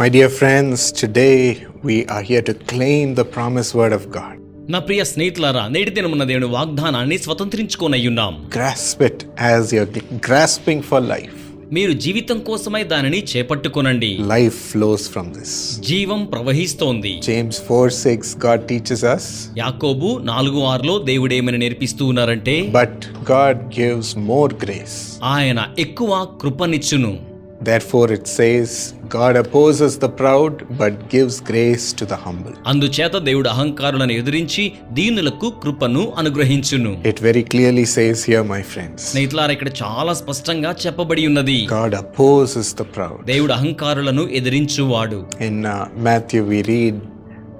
My dear friends today we are here to claim the promise word of God నా ప్రియ స్నేహితులారా నేటి దినం ఉన్న దేవుని వాగ్దానాన్ని స్వతంత్రించుకొని అయ్యున్నాం grasp it as your grasping for life మీరు జీవితం కోసమే దానిని చేపట్టుకోనండి. లైఫ్ ఫ్లోస్ ఫ్రమ్ దిస్ జీవం ప్రవహిస్తోంది. James 4 6 God teaches us. Yakobu 4 6 లో దేవుడు ఏమని నేర్పిస్తూ ఉన్నారంటే but God gives more grace ఆయన ఎక్కువ కృపనిచ్చును. Therefore, it says, God opposes the proud, but gives grace to the humble. అందుచేత దేవుడు అహంకారులను ఎదిరించి దీనులకు కృపను అనుగ్రహించును It very clearly says here, my friends, స్నేహితులారా ఇక్కడ చాలా స్పష్టంగా చెప్పబడి ఉన్నది God opposes the proud. దేవుడు అహంకారులను ఎదిరించువాడు In uh, Matthew, we read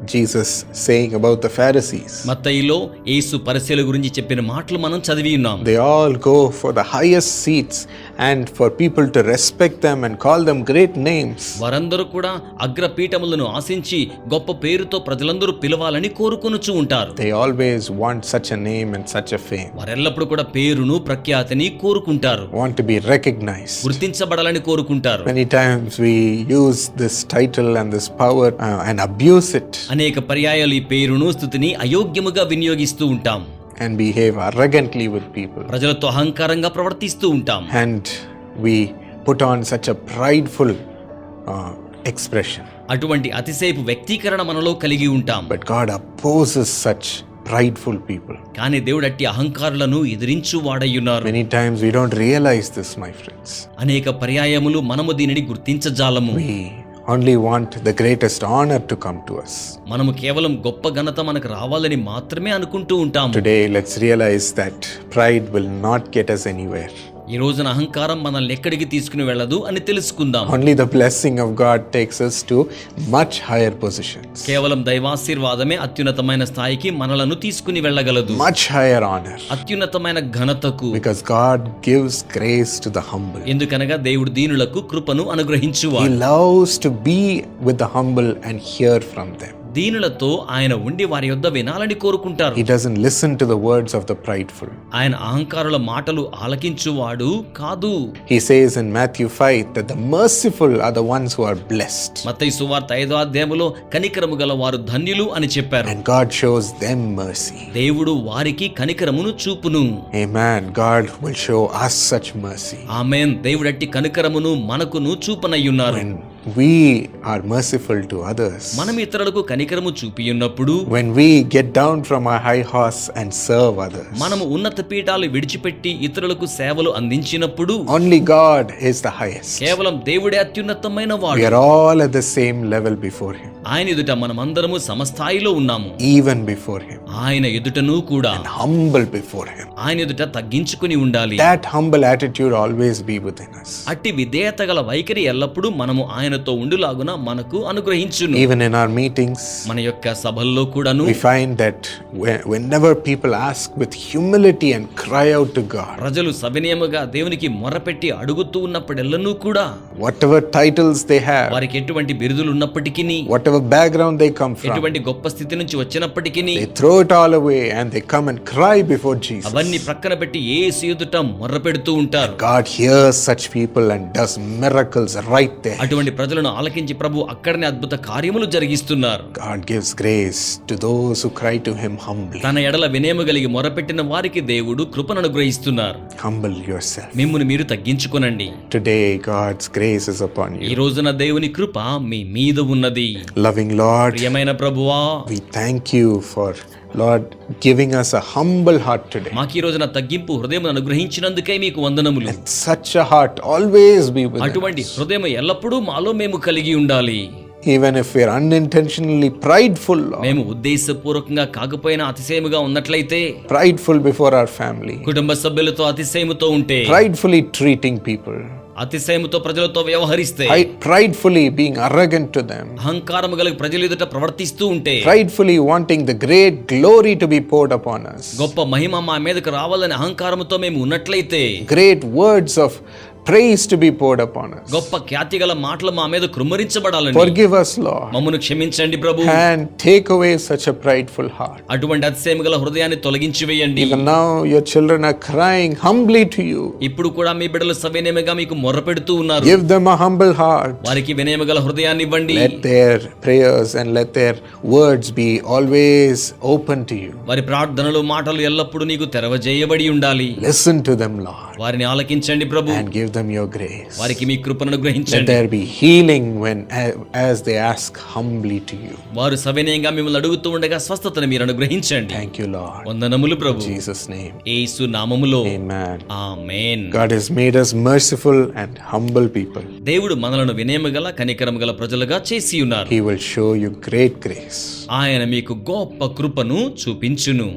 Jesus saying about the Pharisees. మత్తయిలో యేసు పరిశీల గురించి చెప్పిన మాటలు మనం చదివి ఉన్నాం They all go for the highest seats And for people to respect them and call them great names. వారందరూ కూడా అగ్రపీఠములను ఆశించి గొప్ప పేరుతో ప్రజలందరూ పిలవాలని కోరుకొనుచు ఉంటారు They always want such a name and such a fame, వారెల్లప్పుడు కూడా పేరును ప్రఖ్యాతిని కోరుకుంటారు want to be recognized. గుర్తించబడాలని కోరుకుంటారు Many times we use this title and this power uh, and abuse it అనేక పర్యాయాలు ఈ పేరును స్థుతిని అయోగ్యముగా వినియోగిస్తూ ఉంటాం and behave arrogantly with people. ప్రజలతో అహంకారంగా ప్రవర్తిస్తూ ఉంటాం And we put on such a prideful uh, expression. అటువంటి అతిశయపు వ్యక్తీకరణ మనలో కలిగి ఉంటాం But God opposes such prideful people. కానీ దేవుడు అట్టి అహంకారులను ఎదిరించు వాడయ్యున్నారు Many times we don't realize this, my friends. అనేక పర్యాయములు మనము దీనిని గుర్తించజాలము We only want the greatest honor to come to us. మనము కేవలం గొప్ప ఘనత మనకు రావాలని మాత్రమే అనుకుంటూ ఉంటాము Today, let's realize that pride will not get us anywhere. ఈ రోజున అహంకారం మనల్ని ఎక్కడికి తీసుకుని వెళ్ళదు అని తెలుసుకుందాం. Only the blessing of God takes to much higher position కేవలం దైవాశీర్వాదమే అత్యున్నతమైన స్థాయికి మనలను తీసుకుని వెళ్ళగలదు. మచ్ హైయర్ ఆనర్ అత్యున్నతమైన ఘనతకు. Because God gives grace to the humble ఎందుకనగా దేవుడు దీనులకు కృపను అనుగ్రహించువాడు. He loves to be with the humble and hear from them దీనులతో ఆయన ఉండి వారి యొద్ వినాలని కోరుకుంటారు. Listen to the words of the prideful ఆయన అహంకారుల మాటలు ఆలకించువాడు కాదు. He says in Matthew 5 the merciful are the ones are blessed Mattayi సువార్త 5వ అధ్యాయములో కనికరము గల వారు ధన్యులు అని చెప్పారు. గాడ్ షోస్ దెం మర్సీ దేవుడు వారికి కనికరమును చూపును. Amen God will show us such mercy. Amen. దేవుడట్టి కనికరమును మనకును చూపనయ్యున్నారు we are merciful to others, మనం ఇతరులకు కనికరము చూపియున్నప్పుడు when we get down from our high horse and serve others, మనము ఉన్నత పీఠాలు విడిచిపెట్టి ఇతరులకు సేవలు అందించినప్పుడు only God is the highest. కేవలం దేవుడే అత్యున్నతమైన We వాడు are all at the same level before Him, ఆయన ఎదుట మనమందరము సమస్థాయిలో ఉన్నాము even before Him, ఆయన ఎదుటను కూడా humble before Him. ఆయన ఎదుట తగ్గించుకుని ఉండాలి That humble attitude always be within us. అట్టి విధేయత గల వైఖరి ఎల్లప్పుడూ మనము ఆయనతో ఉండులాగున మనకు అనుగ్రహించు ఈవెన్ ఇన్ ఆర్ మీటింగ్స్ మన యొక్క సభల్లో కూడాను we find that when people ask with humility and cry out ప్రజలు సవినయముగా దేవునికి మొరపెట్టి అడుగుతూ ఉన్నప్పుడెల్లను కూడా whatever titles they have వారికి ఎటువంటి బిరుదులు ఉన్నప్పటికీ whatever background they come ఎటువంటి గొప్ప స్థితి నుంచి వచ్చినప్పటికీ they throw it all away and they come and cry before Jesus అవన్నీ ప్రక్కన పెట్టి యేసు ఎదుట మొరపెడుతూ ఉంటారు. God hears such people and does miracles right there అటువంటి ప్రజలను ఆలకించి ప్రభు అక్కడనే అద్భుత కార్యములు జరిగిస్తున్నారు God gives grace to those who cry to Him humbly. తన ఎడల వినయము కలిగి మొరపెట్టిన వారికి దేవుడు కృపను అనుగ్రహిస్తున్నారు Humble yourself. మిమ్మును మీరు తగ్గించుకొనండి Today, God's grace is upon ఈ you. రోజున దేవుని కృప మీ మీద ఉన్నది Loving Lord, ప్రియమైన ప్రభువా we thank you for, Lord, giving us a humble heart today. మాకు ఈ రోజున తగ్గింపు హృదయం అనుగ్రహించినందుకే మీకు వందనములు Such a heart always be with us. అటువంటి హృదయం ఎల్లప్పుడూ మాలో మేము కలిగి ఉండాలి Even if we're unintentionally prideful, Lord, మేము ఉద్దేశపూర్వకంగా కాకపోయినా అతిశయముగా ఉన్నట్లయితే prideful before our family, కుటుంబ సభ్యులతో అతిశయముతో ఉంటే pridefully treating people, అతిశయముతో ప్రజలతో వ్యవహరిస్తే pri- pridefully being arrogant to them, అహంకారము కలిగి ప్రజలు ఎదుట ప్రవర్తిస్తూ ఉంటే pridefully wanting the great glory to be poured upon us, గొప్ప మహిమ మా మీదకు రావాలని అహంకారముతో మేము ఉన్నట్లయితే great words of praise to be poured upon us. గొప్ప ఖ్యాతి గల మాటలు మా మీద కృమ్మరించబడాలని Forgive us, Lord, మమ్మను క్షమించండి ప్రభు and take away such a prideful heart. అటువంటి అతిశయం గల హృదయాన్ని తొలగించి వేయండి Even now, your children are crying humbly to you. ఇప్పుడు కూడా మీ బిడ్డలు సవినయముగా మీకు మొర్ర పెడుతూ ఉన్నారు Give them a humble heart. వారికి వినయము గల హృదయాన్ని ఇవ్వండి Let their prayers and let their words be always open to you. వారి ప్రార్థనలు మాటలు ఎల్లప్పుడూ నీకు తెరవజేయబడి ఉండాలి Listen to them, Lord, వారిని ఆలకించండి ప్రభు and give them your grace. వారికి మీ కృపను Let గ్రహించండి there be healing when as they ask humbly to you. వారు సవినయంగా మిమ్మల్ని అడుగుతూ ఉండగా స్వస్థతను మీరు అనుగ్రహించండి Thank you, Lord. వందనములు ప్రభు In Jesus' name. యేసు నామములో Amen. Amen God has made us merciful and humble people. దేవుడు మనలను వినయము గల కనికరము గల ప్రజలుగా చేసి ఉన్నారు He will show you great grace. ఆయన మీకు గొప్ప కృపను చూపించును